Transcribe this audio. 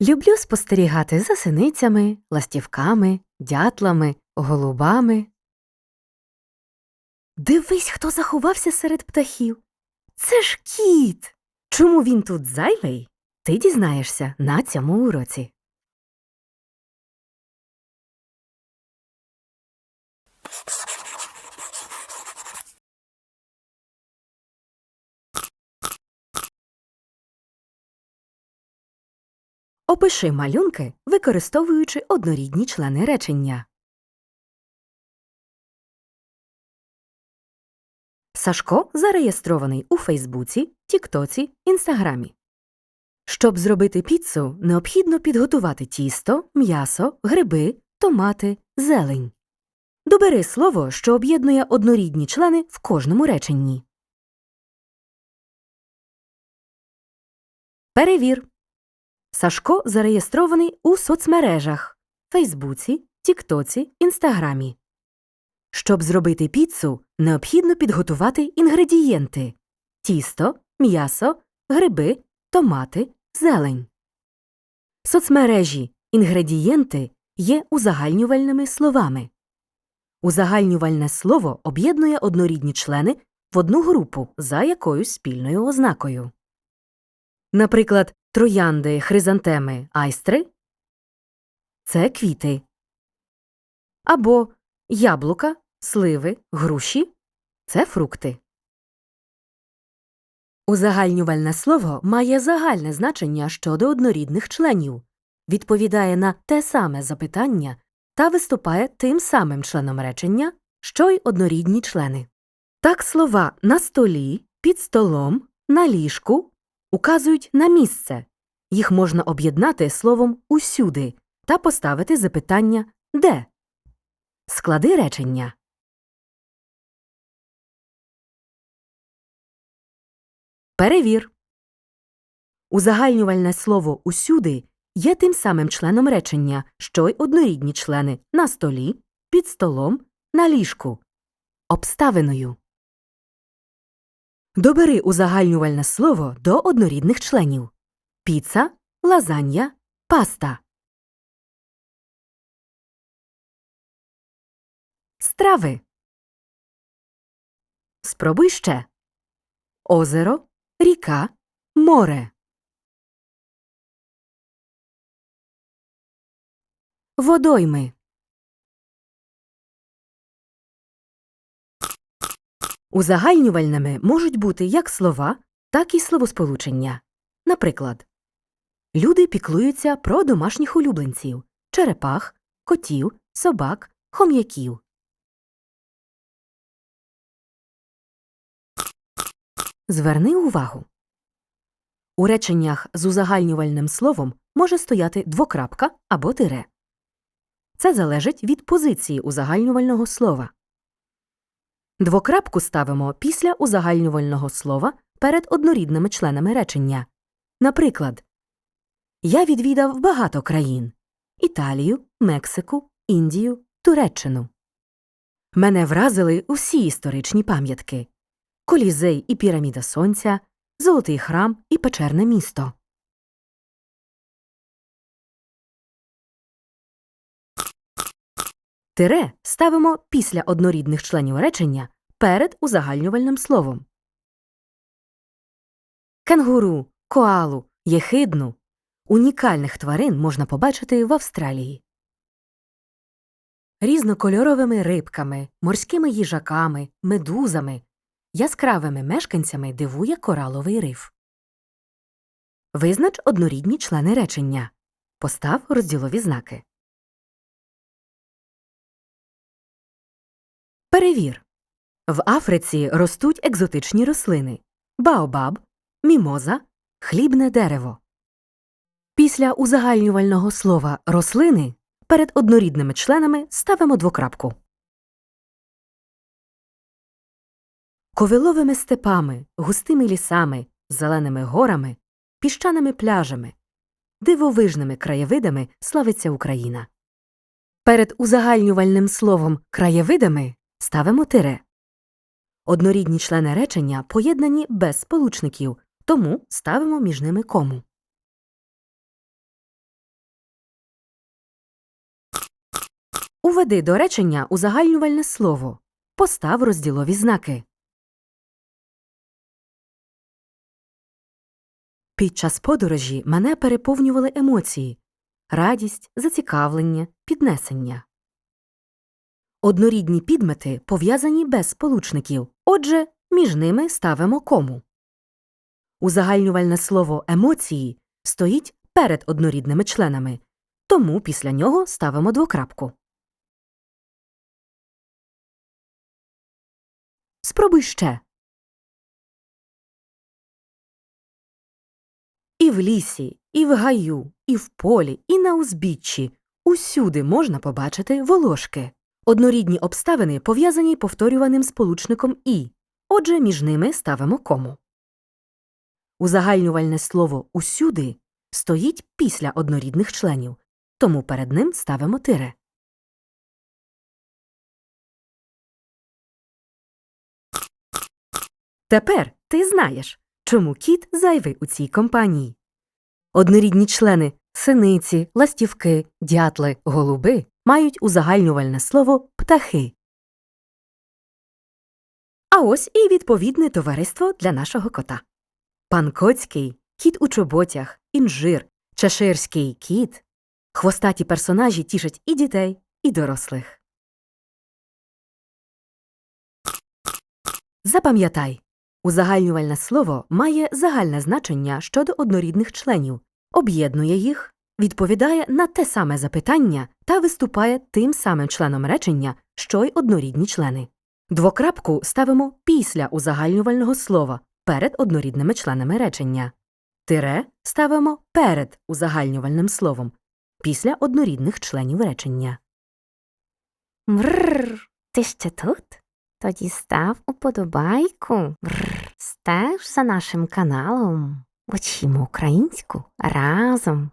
Люблю спостерігати за синицями, ластівками, дятлами, голубами. Дивись, хто заховався серед птахів. Це ж кіт. Чому він тут зайвий? Ти дізнаєшся на цьому уроці. Опиши малюнки, використовуючи однорідні члени речення. Сашко зареєстрований у Фейсбуці, Тіктоці, Інстаграмі. Щоб зробити піцу, необхідно підготувати тісто, м'ясо, гриби, томати, зелень. Добери слово, що об'єднує однорідні члени в кожному реченні. Перевір. Сашко зареєстрований у соцмережах Фейсбуці, Тіктоці, Інстаграмі. Щоб зробити піцу, необхідно підготувати інгредієнти тісто, м'ясо, гриби, томати, зелень. Соцмережі інгредієнти є узагальнювальними словами. Узагальнювальне слово об'єднує однорідні члени в одну групу за якоюсь спільною ознакою. Наприклад, троянди, хризантеми, айстри це квіти. Або яблука, сливи, груші це фрукти. Узагальнювальне слово має загальне значення щодо однорідних членів, відповідає на те саме запитання та виступає тим самим членом речення, що й однорідні члени. Так слова на столі, під столом, на ліжку указують на місце. Їх можна об'єднати словом усюди та поставити запитання де. Склади речення. Перевір. Узагальнювальне слово усюди є тим самим членом речення, що й однорідні члени на столі, під столом, на ліжку. Обставиною. Добери узагальнювальне слово до однорідних членів піца, лазанья, паста. Страви. Спробуй ще. Озеро, ріка, море. Водойми. Узагальнювальними можуть бути як слова, так і словосполучення. Наприклад, люди піклуються про домашніх улюбленців черепах, котів, собак, хом'яків. Зверни увагу. У реченнях з узагальнювальним словом може стояти двокрапка або тире. Це залежить від позиції узагальнювального слова. Двокрапку ставимо після узагальнювального слова перед однорідними членами речення. Наприклад, Я відвідав багато країн Італію, Мексику, Індію, Туреччину. Мене вразили усі історичні пам'ятки Колізей і Піраміда Сонця, Золотий храм і Печерне місто. Тире ставимо після однорідних членів речення перед узагальнювальним словом. Кенгуру, коалу, єхидну унікальних тварин можна побачити в Австралії. Різнокольоровими рибками, морськими їжаками, медузами, яскравими мешканцями дивує кораловий риф. Визнач однорідні члени речення. Постав розділові знаки. Перевір. В Африці ростуть екзотичні рослини баобаб, мімоза, хлібне дерево. Після узагальнювального слова рослини перед однорідними членами ставимо двокрапку. Ковиловими степами, густими лісами, зеленими горами, піщаними пляжами, дивовижними краєвидами славиться Україна. Перед узагальнювальним словом краєвидами ставимо тире. Однорідні члени речення поєднані без сполучників, тому ставимо між ними кому. Уведи до речення узагальнювальне слово. Постав розділові знаки. Під час подорожі мене переповнювали емоції радість, зацікавлення, піднесення. Однорідні підмети пов'язані без сполучників отже, між ними ставимо кому. Узагальнювальне слово емоції стоїть перед однорідними членами, тому після нього ставимо двокрапку. Спробуй ще. І в лісі, і в гаю, і в полі, і на узбіччі усюди можна побачити волошки. Однорідні обставини пов'язані повторюваним сполучником і, отже, між ними ставимо кому. Узагальнювальне слово усюди стоїть після однорідних членів, тому перед ним ставимо тире. Тепер ти знаєш, чому кіт зайвий у цій компанії. Однорідні члени синиці, ластівки, дятли, голуби мають узагальнювальне слово птахи. А ось і відповідне товариство для нашого кота. Пан Коцький, кіт у чоботях, інжир, чеширський кіт. Хвостаті персонажі тішать і дітей, і дорослих. Запам'ятай, узагальнювальне слово має загальне значення щодо однорідних членів, об'єднує їх, відповідає на те саме запитання та виступає тим самим членом речення, що й однорідні члени. Двокрапку ставимо після узагальнювального слова перед однорідними членами речення. Тире ставимо перед узагальнювальним словом після однорідних членів речення. Мрррр, ти ще тут? Тоді став уподобайку. Мрррр, стеж за нашим каналом. Учимо українську разом.